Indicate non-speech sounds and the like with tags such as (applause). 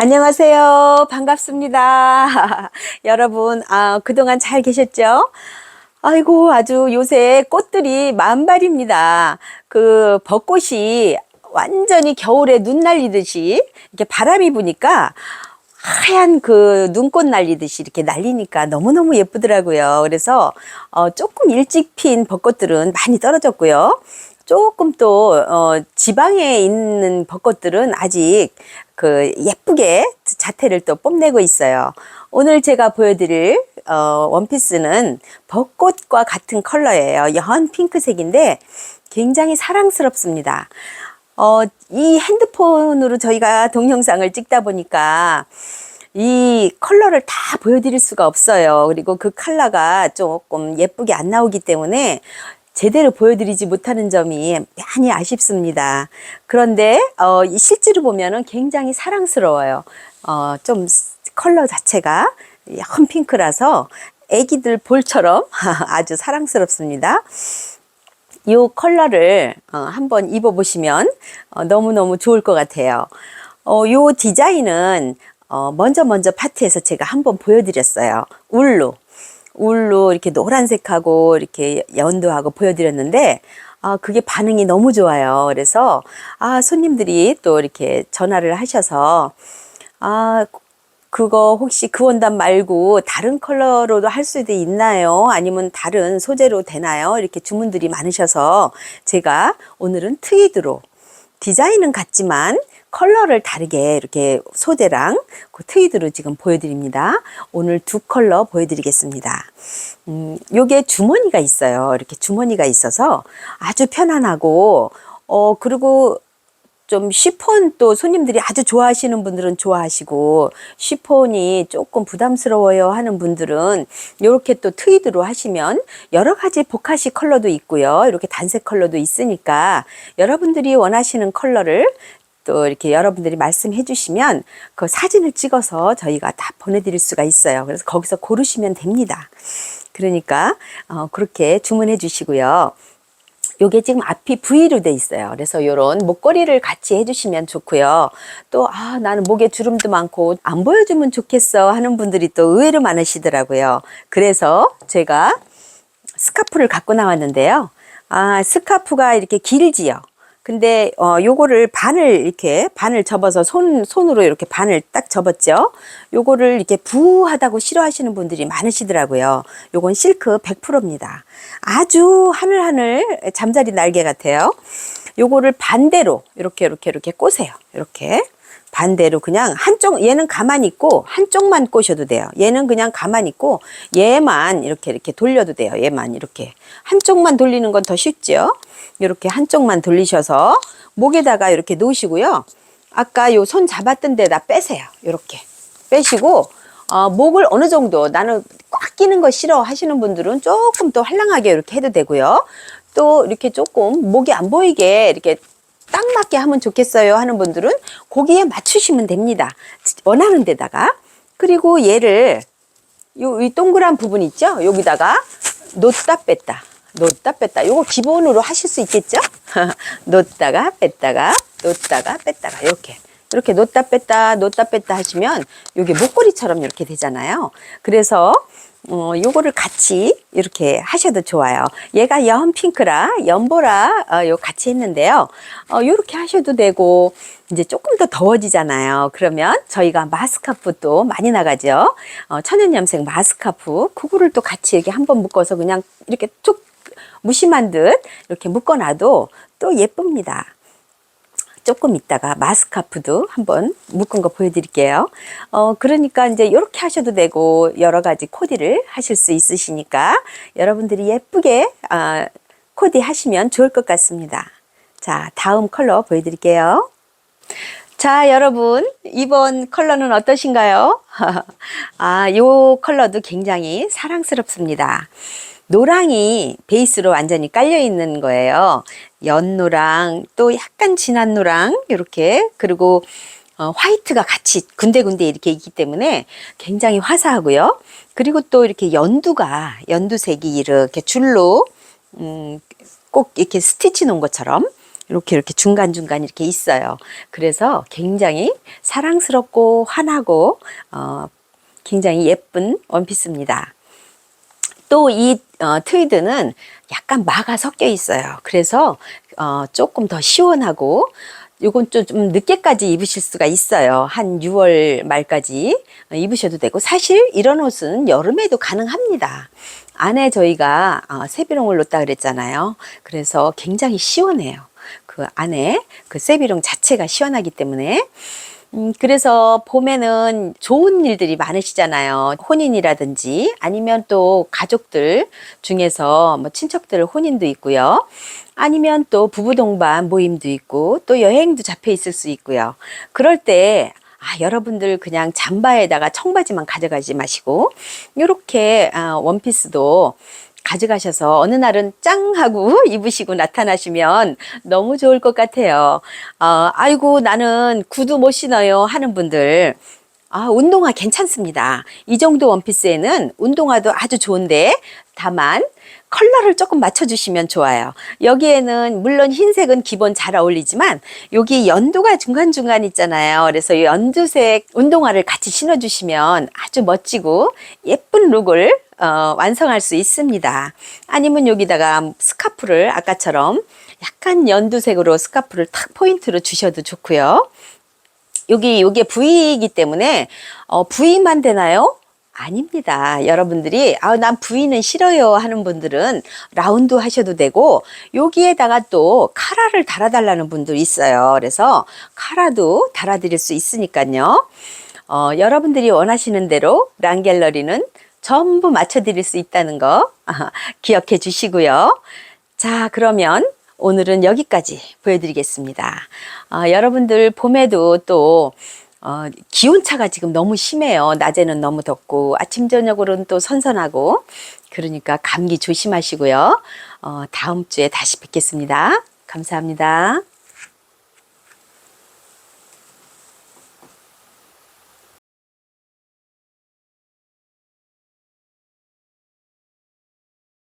안녕하세요. 반갑습니다. (laughs) 여러분, 아, 그동안 잘 계셨죠? 아이고, 아주 요새 꽃들이 만발입니다. 그 벚꽃이 완전히 겨울에 눈 날리듯이 이렇게 바람이 부니까 하얀 그 눈꽃 날리듯이 이렇게 날리니까 너무너무 예쁘더라고요. 그래서 어, 조금 일찍 핀 벚꽃들은 많이 떨어졌고요. 조금 또 어, 지방에 있는 벚꽃들은 아직 그 예쁘게 자태를 또 뽐내고 있어요. 오늘 제가 보여드릴 어, 원피스는 벚꽃과 같은 컬러예요. 연 핑크색인데 굉장히 사랑스럽습니다. 어, 이 핸드폰으로 저희가 동영상을 찍다 보니까 이 컬러를 다 보여드릴 수가 없어요. 그리고 그 컬러가 조금 예쁘게 안 나오기 때문에 제대로 보여드리지 못하는 점이 많이 아쉽습니다. 그런데 어, 이 실제로 보면은 굉장히 사랑스러워요. 어, 좀 컬러 자체가 연 핑크라서 애기들 볼처럼 (laughs) 아주 사랑스럽습니다. 이 컬러를 어, 한번 입어보시면 어, 너무너무 좋을 것 같아요. 어, 요 디자인은 어, 먼저 먼저 파트에서 제가 한번 보여드렸어요. 울로. 울로 이렇게 노란색하고 이렇게 연두하고 보여드렸는데 아, 그게 반응이 너무 좋아요. 그래서 아, 손님들이 또 이렇게 전화를 하셔서 아, 그거 혹시 그 원단 말고 다른 컬러로도 할 수도 있나요? 아니면 다른 소재로 되나요? 이렇게 주문들이 많으셔서 제가 오늘은 트위드로 디자인은 같지만 컬러를 다르게 이렇게 소재랑 그 트위드로 지금 보여드립니다. 오늘 두 컬러 보여드리겠습니다. 음, 요게 주머니가 있어요. 이렇게 주머니가 있어서 아주 편안하고, 어, 그리고 좀 시폰 또 손님들이 아주 좋아하시는 분들은 좋아하시고 시폰이 조금 부담스러워요 하는 분들은 이렇게 또 트위드로 하시면 여러 가지 보카시 컬러도 있고요. 이렇게 단색 컬러도 있으니까 여러분들이 원하시는 컬러를 또 이렇게 여러분들이 말씀해 주시면 그 사진을 찍어서 저희가 다 보내드릴 수가 있어요. 그래서 거기서 고르시면 됩니다. 그러니까 어, 그렇게 주문해 주시고요. 요게 지금 앞이 V로 돼 있어요. 그래서 요런 목걸이를 같이 해주시면 좋고요. 또, 아, 나는 목에 주름도 많고 안 보여주면 좋겠어 하는 분들이 또 의외로 많으시더라고요. 그래서 제가 스카프를 갖고 나왔는데요. 아, 스카프가 이렇게 길지요. 근데 어 요거를 반을 이렇게 반을 접어서 손 손으로 이렇게 반을 딱 접었죠. 요거를 이렇게 부하다고 싫어하시는 분들이 많으시더라고요. 요건 실크 100%입니다. 아주 하늘하늘 잠자리 날개 같아요. 요거를 반대로 이렇게 이렇게 이렇게 꼬세요. 이렇게 반대로 그냥 한쪽 얘는 가만히 있고 한쪽만 꼬셔도 돼요. 얘는 그냥 가만히 있고 얘만 이렇게 이렇게 돌려도 돼요. 얘만 이렇게 한쪽만 돌리는 건 더 쉽죠. 이렇게 한쪽만 돌리셔서 목에다가 이렇게 놓으시고요. 아까 요 손 잡았던 데다 빼세요. 이렇게 빼시고 어, 목을 어느 정도 나는 꽉 끼는 거 싫어 하시는 분들은 조금 또 활랑하게 이렇게 해도 되고요. 또 이렇게 조금 목이 안 보이게 이렇게 딱 맞게 하면 좋겠어요 하는 분들은 거기에 맞추시면 됩니다. 원하는 데다가 그리고 얘를 요 이 동그란 부분 있죠? 여기다가 놓다 뺐다. 놓다 뺐다. 요거 기본으로 하실 수 있겠죠? (laughs) 놓다가 뺐다가 놓다가 뺐다가 이렇게 이렇게 놓다 뺐다 놓다 뺐다 하시면 요게 목걸이처럼 이렇게 되잖아요. 그래서 어, 요거를 같이 이렇게 하셔도 좋아요. 얘가 연 핑크라, 연보라, 어, 요 같이 했는데요. 어, 요렇게 하셔도 되고, 이제 조금 더 더워지잖아요. 그러면 저희가 마스카프 또 많이 나가죠. 어, 천연염색 마스카프, 그거를 또 같이 이렇게 한번 묶어서 그냥 이렇게 툭 무심한 듯 이렇게 묶어놔도 또 예쁩니다. 조금 있다가 마스카프도 한번 묶은 거 보여드릴게요. 어, 그러니까 이제 이렇게 하셔도 되고 여러 가지 코디를 하실 수 있으시니까 여러분들이 예쁘게 아, 코디 하시면 좋을 것 같습니다. 자, 다음 컬러 보여드릴게요. 자, 여러분, 이번 컬러는 어떠신가요? (laughs) 아, 요 컬러도 굉장히 사랑스럽습니다. 노랑이 베이스로 완전히 깔려 있는 거예요. 연노랑 또 약간 진한 노랑 이렇게 그리고 어, 화이트가 같이 군데군데 이렇게 있기 때문에 굉장히 화사하고요. 그리고 또 이렇게 연두가 연두색이 이렇게 줄로 음, 꼭 이렇게 스티치 놓은 것처럼 이렇게 이렇게 중간중간 이렇게 있어요. 그래서 굉장히 사랑스럽고 환하고 어, 굉장히 예쁜 원피스입니다. 또 이 어, 트위드는 약간 마가 섞여 있어요. 그래서 어, 조금 더 시원하고 요건 좀, 좀 늦게까지 입으실 수가 있어요. 한 6월 말까지 어, 입으셔도 되고 사실 이런 옷은 여름에도 가능합니다. 안에 저희가 어, 세비롱을 놓다 그랬잖아요. 그래서 굉장히 시원해요. 그 안에 그 세비롱 자체가 시원하기 때문에 음, 그래서 봄에는 좋은 일들이 많으시잖아요. 혼인이라든지 아니면 또 가족들 중에서 뭐 친척들 혼인도 있고요. 아니면 또 부부 동반 모임도 있고 또 여행도 잡혀 있을 수 있고요. 그럴 때 아, 여러분들 그냥 잠바에다가 청바지만 가져가지 마시고 요렇게 아, 원피스도 가져가셔서 어느 날은 짱 하고 (laughs) 입으시고 나타나시면 너무 좋을 것 같아요. 어, 아이고 나는 구두 못 신어요 하는 분들 아, 운동화 괜찮습니다. 이 정도 원피스에는 운동화도 아주 좋은데 다만 컬러를 조금 맞춰주시면 좋아요. 여기에는 물론 흰색은 기본 잘 어울리지만 여기 연두가 중간중간 있잖아요. 그래서 이 연두색 운동화를 같이 신어주시면 아주 멋지고 예쁜 룩을 어, 완성할 수 있습니다. 아니면 여기다가 스카프를 아까처럼 약간 연두색으로 스카프를 탁 포인트로 주셔도 좋고요. 여기 요게 V이기 때문에 어, V만 되나요? 아닙니다. 여러분들이 아, 난 V는 싫어요 하는 분들은 라운드 하셔도 되고 여기에다가 또 카라를 달아달라는 분들 있어요. 그래서 카라도 달아드릴 수 있으니까요. 어, 여러분들이 원하시는 대로 랑갤러리는 전부 맞춰드릴 수 있다는 거 아, (laughs) 기억해 주시고요. 자, 그러면 오늘은 여기까지 보여드리겠습니다. 아, 여러분들 봄에도 또 어, 기온차가 지금 너무 심해요. 낮에는 너무 덥고 아침 저녁으로는 또 선선하고 그러니까 감기 조심하시고요. 어, 다음 주에 다시 뵙겠습니다. 감사합니다.